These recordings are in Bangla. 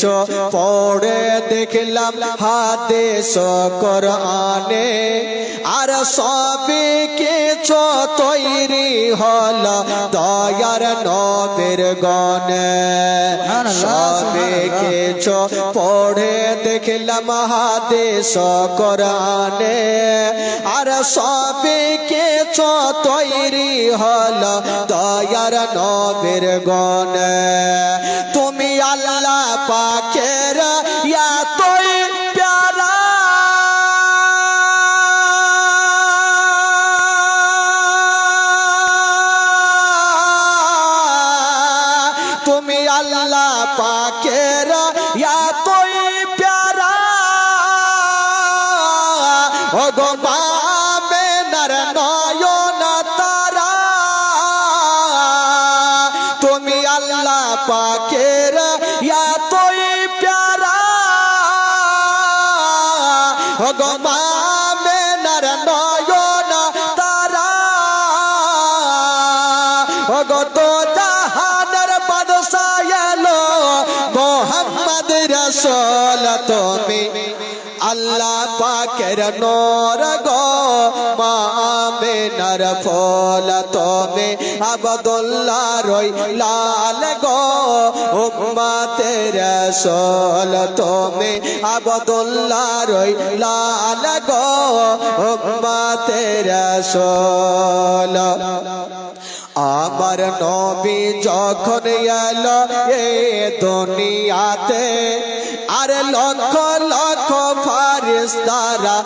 চ পড়ে দেখলাম হাতে সকর আনে আর সবে চ তৈরি হল দয়ার নবের গনে সবে চ পড়ে দেখলাম হাদিস কোরআনে আর সবে কিছু তৈরি হল দয়ার নবীর গনে তুমি আল্লাহ প্যারা। তুমি আল্লাহ পাকের ও গো মামে নর নয়ন তারা। তুমি আল্লাহ পাকের এতই প্যারা। ও গো মামে নর নয়ন তারা। ও গো তো জাহানের বাদশাহ এলো, মোহাম্মদ রসুল, তুমি আল্লাহ পাকের নর গো, মামে নর ফল তুমি আবদুল্লাহ রই লাল গো, উম্মতের রসুল তুমি আবদুল্লাহ রই লাল গো, উম্মতের রসুল। আমার নবী যখন এলো এ দুনিয়াতে, আর লক্ষ লক্ষ ফারিস্তারা,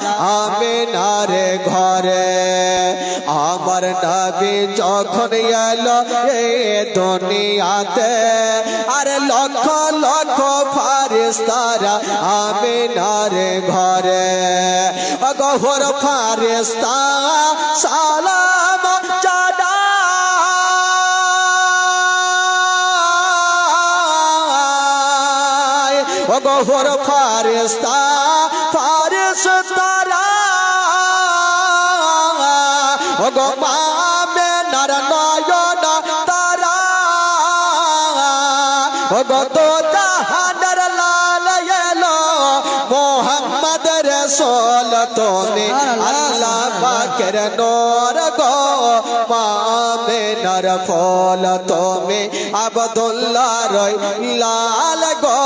আমিনারে ঘরে। আমার নবী যখন এলো এ দুনিয়াতে, আর লক্ষ লক্ষ ফারিস্তারা, আমিনারে ঘরে। গহর ফারিস্তা, সালাম গহর ফারিস্তা ফারিস্তারা ও গো মামে নর নয়ন তারা। গো তো জাহানের লাল এলো, মোহাম্মদ রসুল তুমি আল্লাহ পাকের নূর গো। নর ফল তুমি রয় লাল গো